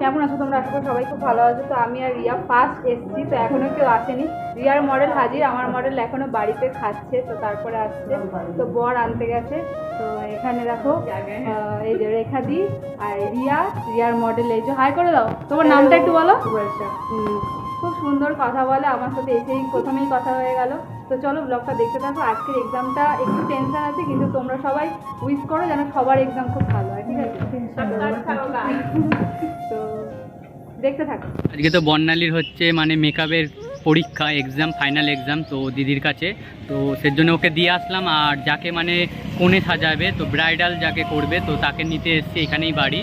কেমন আছো তোমরা? আশা করি সবাই খুব ভালো আছো। তো আমি আর রিয়া ফার্স্ট এসেছি তো এখনও কেউ আসেনি। রিয়ার মডেল হাজির আমার মডেল এখনও বাড়িতে খাচ্ছে তো তারপরে আসছে। তো বর আনতে গেছে। তো এখানে দেখো এই যে রেখা দি আর রিয়া রিয়ার মডেল এই যে। হাই করে দাও। তোমার নামটা একটু বলো। খুব সুন্দর কথা বলে। আমার সাথে এসেই প্রথমেই কথা হয়ে গেল। তো চলো ব্লগটা দেখতে থাকো। আজকের এক্সামটা একটু টেনশন আছে কিন্তু তোমরা সবাই উইশ করো যেন সবার এক্সাম খুব ভালো দেখতে থাকো। আজকে তো বর্ণালীর হচ্ছে মানে মেকআপের পরীক্ষা এক্সাম ফাইনাল এক্সাম তো দিদির কাছে। তো সেজন্য ওকে দিয়ে আসলাম, আর যাকে মানে কোণে সাজাবে, তো ব্রাইডাল যাকে করবে, তো তাকে নিতে এসছি এখানেই বাড়ি।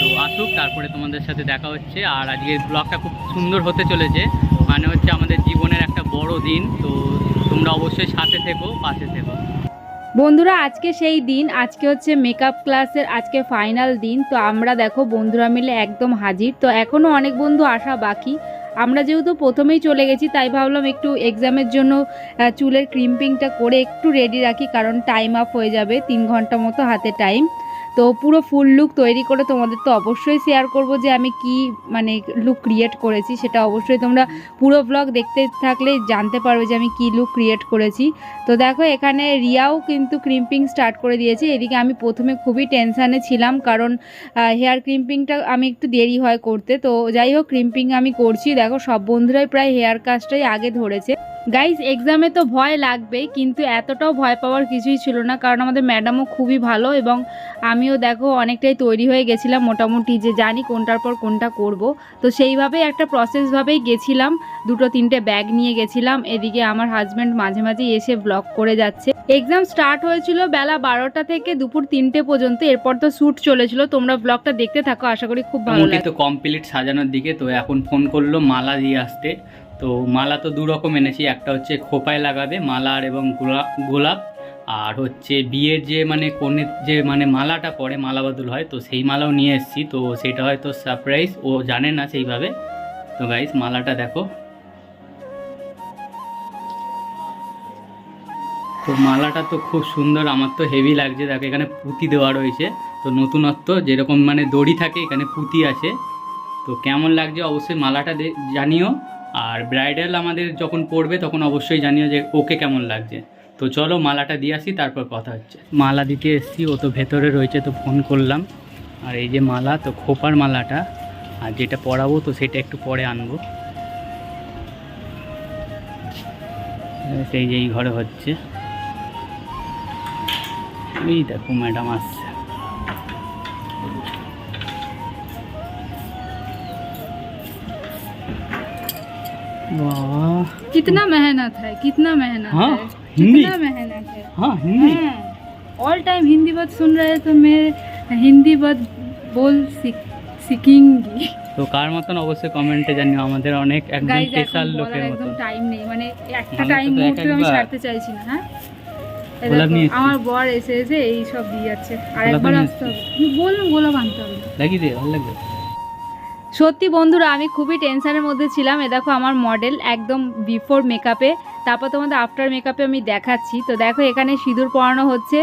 তো আসুক, তারপরে তোমাদের সাথে দেখা হচ্ছে। আর আজকের ব্লগটা খুব সুন্দর হতে চলেছে। মানে হচ্ছে আমাদের জীবনের একটা বড় দিন, তো তোমরা অবশ্যই সাথে থেকো, পাশে থেকো। বন্ধুরা, আজকে সেই দিন, আজকে হচ্ছে মেকআপ ক্লাসের আজকে ফাইনাল দিন। তো আমরা দেখো, বন্ধুরা মিলে একদম হাজির। তো এখনও অনেক বন্ধু আসা বাকি। আমরা যেহেতু প্রথমেই চলে গেছি, তাই ভাবলাম একটু এক্সামের জন্য চুলের ক্রিম্পিংটা করে একটু রেডি রাখি, কারণ টাইম আপ হয়ে যাবে, তিন ঘণ্টা মতো হাতে টাইম তো পুরো ফুল লুক তৈরি করে তোমাদের তো অবশ্যই শেয়ার করব যে আমি কি মানে লুক ক্রিয়েট করেছি। সেটা অবশ্যই তোমরা পুরো ব্লগ দেখতে থাকলে জানতে পারবে যে আমি কি লুক ক্রিয়েট করেছি। তো দেখো, এখানে রিয়াও কিন্তু ক্রিম্পিং স্টার্ট করে দিয়েছে। এদিকে আমি প্রথমে খুবই টেনশানে ছিলাম, কারণ হেয়ার ক্রিম্পিংটা আমি একটু দেরি হয় করতে। তো যাই হোক ক্রিম্পিং আমি করছি। দেখো, সব বন্ধুরাই প্রায় হেয়ার কাজটাই আগে ধরেছে। গাইজ এক্সামে তো ভয় লাগবেই কিন্তু এতটাও ভয় পাওয়ার কিছুই ছিল না কারণ আমাদের ম্যাডামও খুবই ভালো এবং আমিও দেখো অনেকটাই তৈরি হয়ে গেছিলাম মোটামুটি যে জানি কোনটার পর কোনটা করব। তো সেইভাবেই একটা প্রসেসভাবেই গেছিলাম দুটো তিনটে ব্যাগ নিয়ে গেছিলাম এদিকে আমার হাজব্যান্ড মাঝে মাঝে এসে ব্লগ করে যাচ্ছে। এক্সাম স্টার্ট হয়েছিল বেলা বারোটা থেকে দুপুর তিনটে পর্যন্ত এরপর তো শ্যুট চলেছিল তোমরা ব্লগটা দেখতে থাকো আশা করি খুব ভালো তো কমপ্লিট সাজানোর দিকে তো এখন ফোন করল মালা দিয়ে আসতে। তো মালা তো দু রকম এনেছি, একটা হচ্ছে খোপায় লাগাবে মালার এবং গোলাপ গোলাপ। আর হচ্ছে বিয়ের যে মানে কনের যে মানে মালাটা পরে মালা বদল হয়, তো সেই মালাও নিয়ে এসেছি। তো সেটা হয়তো সারপ্রাইজ ও জানে না সেইভাবে। তো গাইস মালাটা দেখো। তো মালাটা তো খুব সুন্দর, আমার তো হেভি লাগছে। দেখো, এখানে পুঁতি দেওয়া রয়েছে। তো নতুনত্ব, যেরকম মানে দড়ি থাকে, এখানে পুঁতি আছে। তো কেমন লাগছে অবশ্যই মালাটা জানিও। আর ব্রাইডাল আমাদের যখন পড়বে তখন অবশ্যই জানিও যে ওকে কেমন লাগছে। তো চলো মালাটা দিয়ে আসি, তারপর কথা হচ্ছে। মালা দিতে এসছি, ও তো ভেতরে রয়েছে, তো ফোন করলাম। আর এই যে মালা, তো খোপার মালাটা, আর যেটা পরাবো তো সেটা একটু পরে আনব। সেই যে এই ঘরে হচ্ছে। এই দেখো ম্যাডাম আসছে। वाह कितना मेहनत है कितना मेहनत हाँ, है हिंदी? कितना मेहनत है हाँ हिंदी ऑल टाइम हिंदी बात सुन रहे हैं तो मैं हिंदी बात बोल सीख सीखेंगी তো কার মতন অবশ্যই কমেন্টে জানিও আমাদের অনেক একদম গাইজ স্পেশাল এখন লোকের বলার একদম মতন টাইম নেই মানে একটা আমি তো টাইম এক মুহূর্তে আমি একবার- ছাড়তে চাইছি না হ্যাঁ এই গোলাপ দেখো, নিয়ে এসেছি। আমার বর এসে এসে এই সব দিয়ে যাচ্ছে আর গোলাপ একবার নিয়ে আসতে হবে তুমি বললাম গোলাপ আনতে হবে না। লাগিয়ে দে ভালো লাগবে সত্যি বন্ধুরা আমি খুবই টেনশানের মধ্যে ছিলাম। এ দেখো আমার মডেল একদম বিফোর মেকআপে তারপর তোমাদের আফটার মেকআপে আমি দেখাচ্ছি। তো দেখো, এখানে সিঁদুর পরানো হচ্ছে।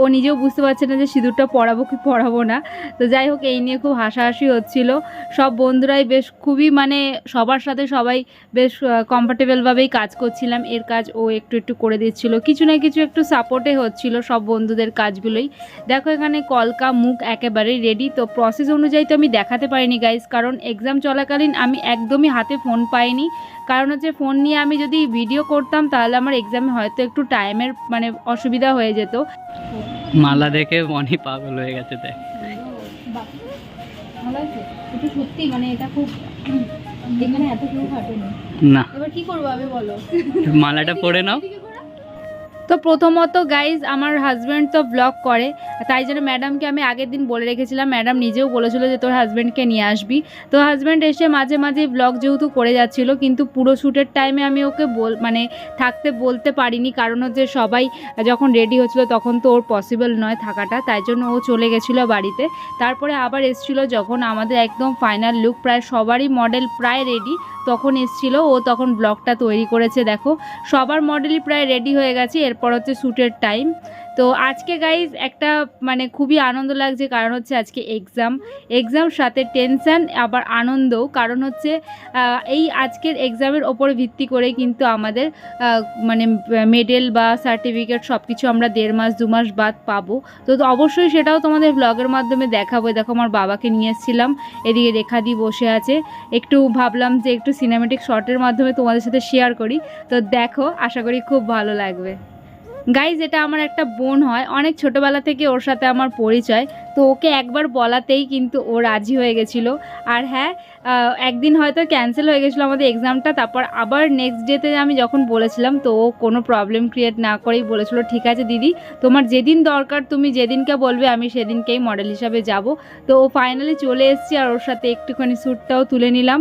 ও নিজেও বুঝতে পারছে না যে সিঁদুরটা পরাবো কি পরাবো না। তো যাই হোক, এই নিয়ে খুব হাসাহাসি হচ্ছিল। সব বন্ধুরাই বেশ খুবই মানে সবার সাথে সবাই বেশ কমফর্টেবলভাবেই কাজ করছিলাম। এর কাজ ও একটু একটু করে দিচ্ছিল। কিছু না কিছু একটু সাপোর্টে হচ্ছিল সব বন্ধুদের কাজগুলোই। দেখো, এখানে কলকা মুখ একেবারেই রেডি তো প্রসেস অনুযায়ী তো আমি দেখাতে পারিনি গাইজ কারণ এক্সাম চলাকালীন আমি একদমই হাতে ফোন পাইনি। কারণ হচ্ছে ফোন নিয়ে আমি যদি ভিডিও করতাম তাহলে আমার এক্সামে হয়তো একটু টাইমের মানে অসুবিধা হয়ে যেত। মালা দেখে মনে পাগল হয়ে গেছে তাই এটা সত্যি মানে এটা খুব এখানে এত কেউ না। এবার কি করব আমি বলো? মালাটা পরে নাও। তো প্রথমত গাইজ আমার হাজব্যান্ড তো ব্লগ করে, তাই জন্য ম্যাডামকে আমি আগের দিন বলে রেখেছিলাম। ম্যাডাম নিজেও বলেছিল যে তোর হাজব্যান্ডকে নিয়ে আসবি। তো হাজব্যান্ড এসে মাঝে মাঝে ব্লগ যেহেতু করে যাচ্ছিল, কিন্তু পুরো শ্যুটের টাইমে আমি ওকে বল মানে থাকতে বলতে পারিনি। কারণ হচ্ছে সবাই যখন রেডি হচ্ছিল তখন তো ওর পসিবল নয় থাকাটা, তাই জন্য ও চলে গেছিল বাড়িতে। তারপরে আবার এসছিল যখন আমাদের একদম ফাইনাল লুক প্রায় সবারই মডেল প্রায় রেডি তখন এসছিল, ও তখন ব্লগটা তৈরি করেছে, দেখো। সবার মডেলই প্রায় রেডি হয়ে গেছে, এরপর হচ্ছে শ্যুটের টাইম তো আজকে গাইজ একটা মানে খুবই আনন্দ লাগছে, কারণ হচ্ছে আজকে এক্সাম এক্সাম সাথে টেনশন আবার আনন্দ। কারণ হচ্ছে এই আজকের এক্সামের ওপর ভিত্তি করে কিন্তু আমাদের মানে মেডেল বা সার্টিফিকেট সব কিছু আমরা দেড় মাস, দু মাস বাদ পাবো। তো অবশ্যই সেটাও তোমাদের ব্লগের মাধ্যমে দেখাবো। দেখো আমার বাবাকে নিয়ে এসেছিলাম। এদিকে রেখাদি বসে আছে। একটু ভাবলাম যে একটু সিনেমেটিক শর্টের মাধ্যমে তোমাদের সাথে শেয়ার করি। তো দেখো, আশা করি খুব ভালো লাগবে। গাইজ এটা আমার একটা বোন হয়। অনেক ছোটোবেলা থেকে ওর সাথে আমার পরিচয়। তো ওকে একবার বলাতেই কিন্তু ও রাজি হয়ে গেছিল। আর হ্যাঁ একদিন হয়তো ক্যান্সেল হয়ে গেছিল আমাদের এক্সামটা তারপর আবার নেক্সট ডেতে আমি যখন বলেছিলাম, তো ও কোনো প্রবলেম ক্রিয়েট না করেই বলেছিল, ঠিক আছে দিদি, তোমার যেদিন দরকার তুমি যেদিনকে বলবে, আমি সেদিনকেই মডেল হিসাবে যাব। তো ও ফাইনালি চলে এসেছি আর ওর সাথে একটুখানি শ্যুটটাও তুলে নিলাম।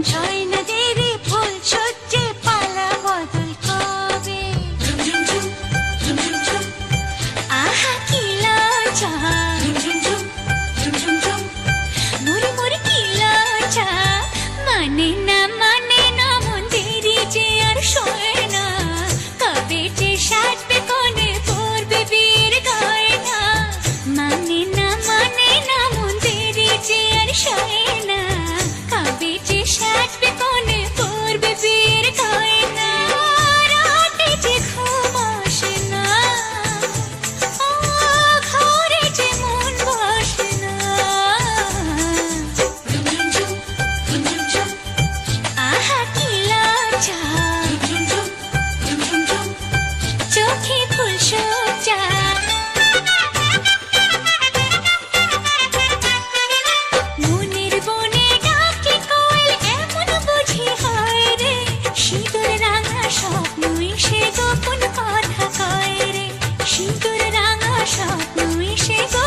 রাঙা স্বপ্নই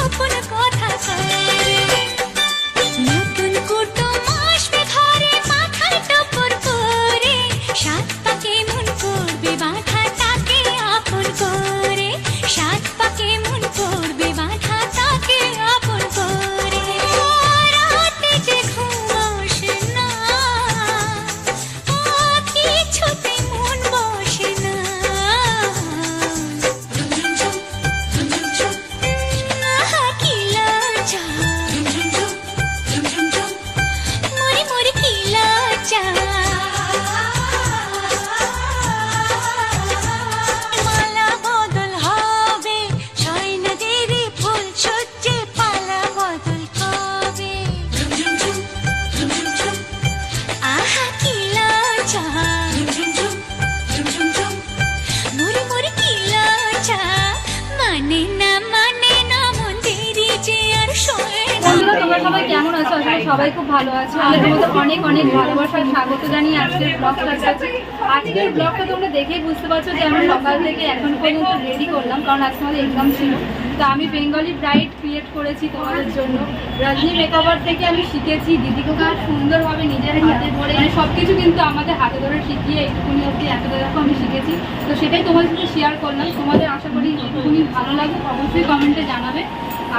সবাই কেমন আছো? আসলে সবাই খুব ভালো আছো। আমাদের তোমাদের অনেক অনেক ভালোবাসার স্বাগত জানিয়ে আজকের ব্লগটা আছে আজকের ব্লগটা তোমরা দেখেই বুঝতে পারছ যে আমি সকাল থেকে এখন পর্যন্ত রেডি করলাম, কারণ আজকে আমাদের এক্সাম ছিল। তো আমি বেঙ্গলি ব্রাইড ক্রিয়েট করেছি তোমাদের জন্য। রজনী মেকওভার থেকে আমি শিখেছি দিদিকে খুব সুন্দরভাবে নিজের হাতে ধরে মানে সব কিছু কিন্তু আমাদের হাতে ধরে শিখিয়ে একটুখানি অবধি এতটা দেখো আমি শিখেছি। তো সেটাই তোমাদের সাথে শেয়ার করলাম। তোমাদের আশা করি একটুখানি ভালো লাগবে অবশ্যই কমেন্টে জানাবে।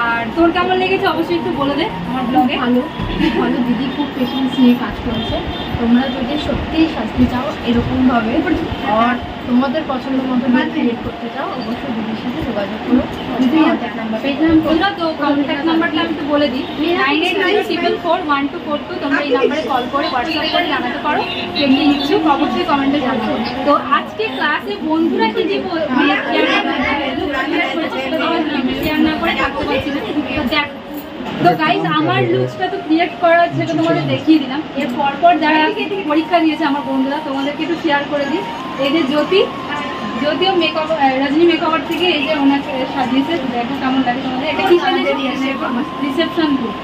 আর তোর কেমন লেগেছে অবশ্যই একটু বলে দে আমার ব্লগে ভালো ভালো। দিদি খুব পেশেন্স নিয়ে কাজ করেছে। তোমরা যদি সত্যিই শাস্তি চাও এরকমভাবে আর তোমাদের পছন্দ মতো ক্রিয়েট করতে চাও অবশ্যই দিদির সাথে যোগাযোগ করো। তো কন্ট্যাক্ট নাম্বারটা আমি তো বলে দিই। Nine eight nine triple four one two four two তোমরা এই নাম্বারে কল করে হোয়াটসঅ্যাপ করে জানাতে পারো। ট্রেনিং ইচ্ছুক অবশ্যই কমেন্টে জানাব। তো আজকে ক্লাসে বন্ধুরা কি যে শেয়ার না করে থাকতে পারছি না তো দেখ তো গাইস আমার লুকসটা তো ক্রিয়েট করা সেটা তোমাদের দেখিয়ে দিলাম। এর পরপর যারা পরীক্ষা দিয়েছে আমার বন্ধুরা তোমাদেরকে একটু শেয়ার করে দিই। এই যে জ্যোতি যদিও মেকআপ রজনী মেকআপ থেকে এই যে ওনাকে সাজিয়েছে দেখো কেমন লাগে তোমাদের। এটা কি সাজিয়েছে রিসেপশন লুক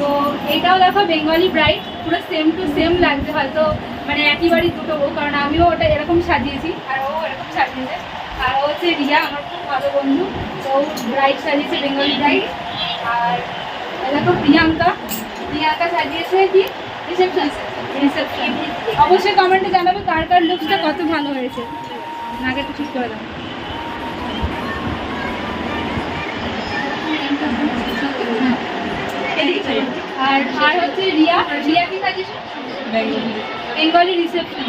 তো এটাও দেখো বেঙ্গলি ব্রাইড পুরো সেম টু সেম লাগছে হয়তো মানে একই বাড়ি দুটো বউ কারণ আমিও ওটা এরকম সাজিয়েছি আর ও এরকম সাজিয়েছে। আর ও হচ্ছে রিয়া আমার খুব ভালো বন্ধু। তো ব্রাইড সাজিয়েছে বেঙ্গলি ব্রাইড আর দেখো প্রিয়াঙ্কা প্রিয়াঙ্কা সাজিয়েছে কি রিসেপশন রিসেপশন অবশ্যই কমেন্টে জানাবে কার কার লুকসটা কত ভালো হয়েছে আগে একটু ঠিক করে আর আর হচ্ছে রিয়া রিয়া কি সাজিয়েছে বেঙ্গলি রিসেপশন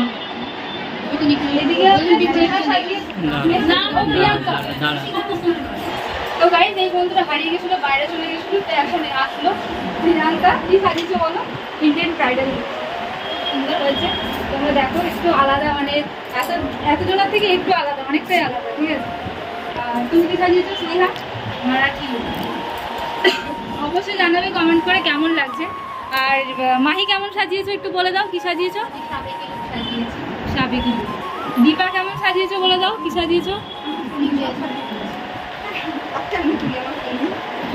এদিকে ও প্রিয়াঙ্কা। তো গাইজ এই বন্ধুরা হারিয়ে গেছিল বাইরে চলে গেছিল তো এখন আসলো। প্রিয়াঙ্কা কি সাজিয়েছে বলো? ইন্ডিয়ান ব্রাইডাল সুন্দর হয়েছে। তোমরা দেখো একটু আলাদা মানে এত এতজনের থেকে একটু আলাদা অনেকটাই আলাদা ঠিক আছে? তুমি কি সাজিয়েছো স্নেহা? মারাঠি। অবশ্যই জানাবে কমেন্ট করে কেমন লাগছে। আর মাহি কেমন সাজিয়েছো একটু বলে দাও কি সাজিয়েছো? সাবিকি দীপা কেমন সাজিয়েছো বলে দাও কি সাজিয়েছো।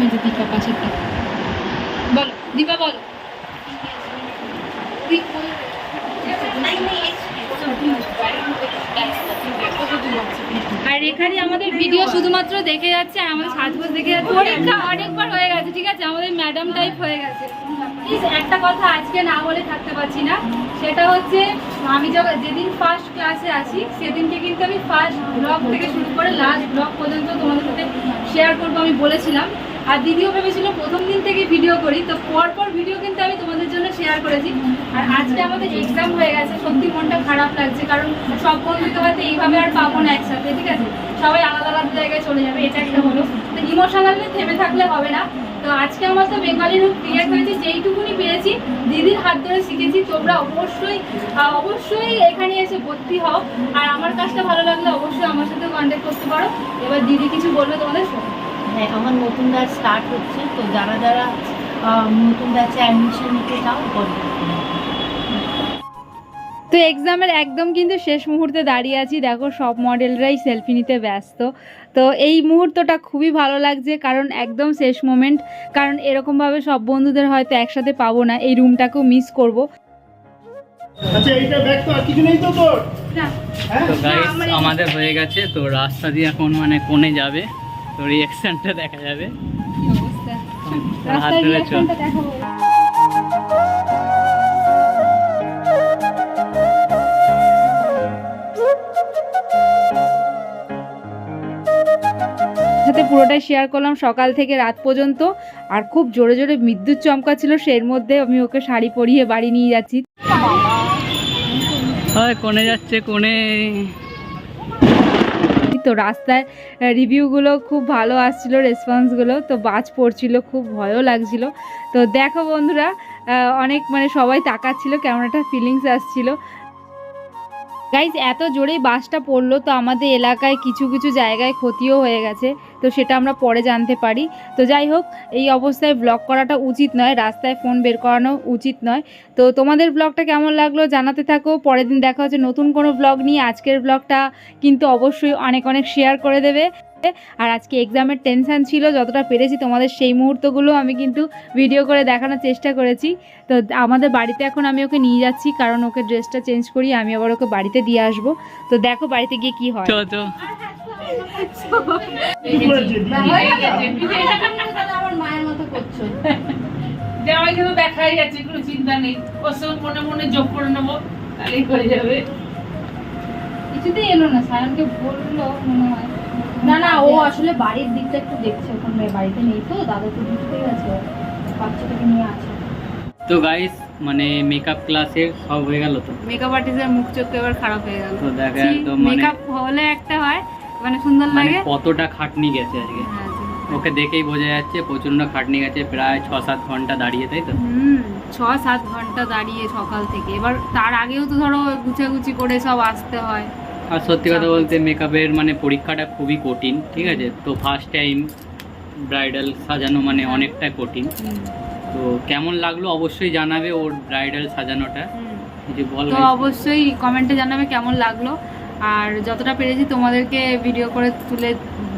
ওই যে দীপা পাশেরটা বলো দীপা বলো। আর এখানে আমাদের ভিডিও শুধুমাত্র দেখে যাচ্ছে আর আমাদের সাজগোজ দেখে যাচ্ছে। পরীক্ষা অনেকবার হয়ে গেছে ঠিক আছে? আমাদের ম্যাডাম টাইপ হয়ে গেছে। প্লিজ একটা কথা আজকে না বলে থাকতে পারছি না। সেটা হচ্ছে আমি যখন যেদিন ফার্স্ট ক্লাসে আসি সেদিনকে কিন্তু আমি ফার্স্ট ব্লগ থেকে শুরু করে লাস্ট ব্লগ পর্যন্ত তোমাদের সাথে শেয়ার করব, আমি বলেছিলাম। আর দ্বিতীয় ভেবেছিল প্রথম দিন থেকে ভিডিও করি, তো পর পর ভিডিও কিন্তু আমি তোমাদের জন্য শেয়ার করেছি। আর আজকে আমাদের এক্সাম হয়ে গেছে, সত্যি মনটা খারাপ লাগছে, কারণ সব বন্ধুকে হয়তো এইভাবে আর পাবো না একসাথে, ঠিক আছে? সবাই আলাদা আলাদা জায়গায় চলে যাবে, এটা একটা হলো। তো ইমোশনালি থেমে থাকলে হবে না। তো আজকে আমার তো বেঙ্গলি রূপ ক্রিয়েট হয়েছে যেইটুকুনি পেরেছি দিদির হাত ধরে শিখেছি, তোমরা অবশ্যই অবশ্যই এখানে এসে ভর্তি হও। আর আমার কাজটা ভালো লাগলে অবশ্যই আমার সাথে কন্ট্যাক্ট করতে পারো। এবার দিদি কিছু বলবে তোমাদের হ্যাঁ আমার নতুন ব্যাচ স্টার্ট হচ্ছে, তো যারা যারা নতুন ব্যাচে অ্যাডমিশন নিতে চাও, বলো। তো এক্সামের একদম কিন্তু শেষ মুহূর্তে দাঁড়িয়ে আছি। দেখো সব মডেলরাই সেলফি নিতে ব্যস্ত। তো এই মুহূর্তটা খুবই ভালো লাগছে কারণ একদম শেষ মোমেন্ট কারণ এরকমভাবে সব বন্ধুদের হয়তো একসাথে পাবো না এই রুমটাকেও মিস করব। আচ্ছা এইটা ব্যাগ তো আর কিছু নেই তো তোর? হ্যাঁ? তো গাইস আমাদের হয়ে গেছে। তো রাস্তা দিয়ে এখন মানে কোণে যাবে। তো রিয়াকশনটা দেখা যাবে। হাত ধরে চল। পুরোটাই শেয়ার করলাম সকাল থেকে রাত পর্যন্ত। আর খুব জোরে জোরে বিদ্যুৎ চমকাচ্ছিল সের মধ্যে আমি ওকে শাড়ি পরিয়ে বাড়ি নিয়ে যাচ্ছি। হয় কোণে যাচ্ছে কোণে। তো রাস্তায় রিভিউগুলো খুব ভালো আসছিল রেসপন্সগুলো তো বাজ পড়ছিল খুব ভয়ও লাগছিল। তো দেখো বন্ধুরা অনেক মানে সবাই তাকাচ্ছিল কেমন একটা ফিলিংস আসছিল। গাইজ এত জোরেই বাসটা পড়ল তো আমাদের এলাকায় কিছু কিছু জায়গায় ক্ষতিও হয়ে গেছে। তো সেটা আমরা পরে জানতে পারি। তো যাই হোক এই অবস্থায় ব্লগ করাটা উচিত নয় রাস্তায় ফোন বের করানো উচিত নয়। তো তোমাদের ব্লগটা কেমন লাগল জানাতে থাকো পরের দিন দেখা হচ্ছে নতুন কোনো ব্লগ নিয়ে। আজকের ব্লগটা কিন্তু অবশ্যই অনেক অনেক শেয়ার করে দেবে। আর আজকে এক্সামের টেনশান ছিল যতটা পেরেছি তোমাদের সেই মুহূর্তগুলো আমি কিন্তু ভিডিও করে দেখানোর চেষ্টা করেছি। তো আমাদের বাড়িতে এখন আমি ওকে নিয়ে যাচ্ছি কারণ ওকে ড্রেসটা চেঞ্জ করি আমি আবার ওকে বাড়িতে দিয়ে আসব। তো দেখো বাড়িতে গিয়ে কি হয়। করেছে আমার মায়ের মতো করছ। জামাই কিন্তু দেখাই যাচ্ছে কোনো চিন্তা নেই। ওর সঙ্গে মনে মনে যোগ করে নেব তাহলেই হয়ে যাবে। কিছুতেই এলো না সায়নকে বলল মনে হয়। না না ও আসলে বাড়ির দিকটা একটু দেখছে ওখানে বাড়িতে নেই তো দাদা তো গেছে বাচ্চাটাকে নিয়ে আছে। তো গাইস মানে মেকআপ ক্লাসের সব হয়ে গেল তো? মেকআপ আর্টিস্টের মুখ চোখ তো এবার খারাপ হয়ে গেল। তো দেখা একদম মানে মেকআপ হলে একটা হয় মানে সুন্দর মানে লাগে? কতটা খাটনি গেছে আজকে। হ্যাঁ, ওকে দেখেই বোঝা যাচ্ছে প্রচণ্ড খাটনি গেছে প্রায় ছ সাত ঘণ্টা দাঁড়িয়ে তাই তো? ছ সাত ঘণ্টা দাঁড়িয়ে সকাল থেকে। এবার তার আগেও তো ধরো গুছাগুছি করে সব আসতে হয়। আর সত্যি কথা বলতে মেকআপের মানে পরীক্ষাটা খুবই কঠিন ঠিক আছে? তো ফার্স্ট টাইম ব্রাইডাল সাজানো মানে অনেকটা কঠিন। তো কেমন লাগল অবশ্যই জানাবে ওর ব্রাইডাল সাজানোটা। যে বল অবশ্যই কমেন্টে জানাবে কেমন লাগল। আর যতটা পেরেছি তোমাদেরকে ভিডিও করে তুলে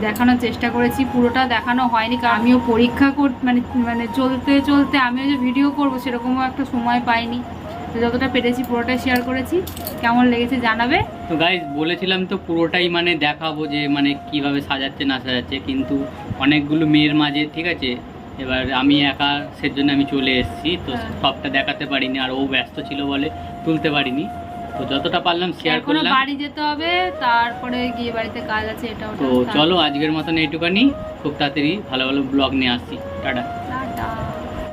দেখানোর চেষ্টা করেছি পুরোটা দেখানো হয়নি কারণ আমিও পরীক্ষা কর মানে মানে চলতে চলতে আমিও যে ভিডিও করব সেরকমও একটা সময় পাইনি। তো যতটা পেরেছি পুরোটাই শেয়ার করেছি কেমন লেগেছে জানাবে। তো গাইজ বলেছিলাম তো পুরোটাই মানে দেখাবো যে মানে কীভাবে সাজাচ্ছে না সাজাচ্ছে কিন্তু অনেকগুলো মেয়ের মাঝে ঠিক আছে? এবার আমি একা সেজন্য আমি চলে এসেছি তো হ্যাঁ। সবটা দেখাতে পারিনি আর ও ব্যস্ত ছিল বলে তুলতে পারিনি। তো যতটা পারলাম শেয়ার করলাম। বাড়ি যেতে হবে তারপরে গিয়ে বাড়িতে কাজ আছে এটা তো চলো আজকের মতন এইটুকানি খুব তাড়াতাড়ি ভালো ভালো ব্লগ নিয়ে আসছি। টাটা।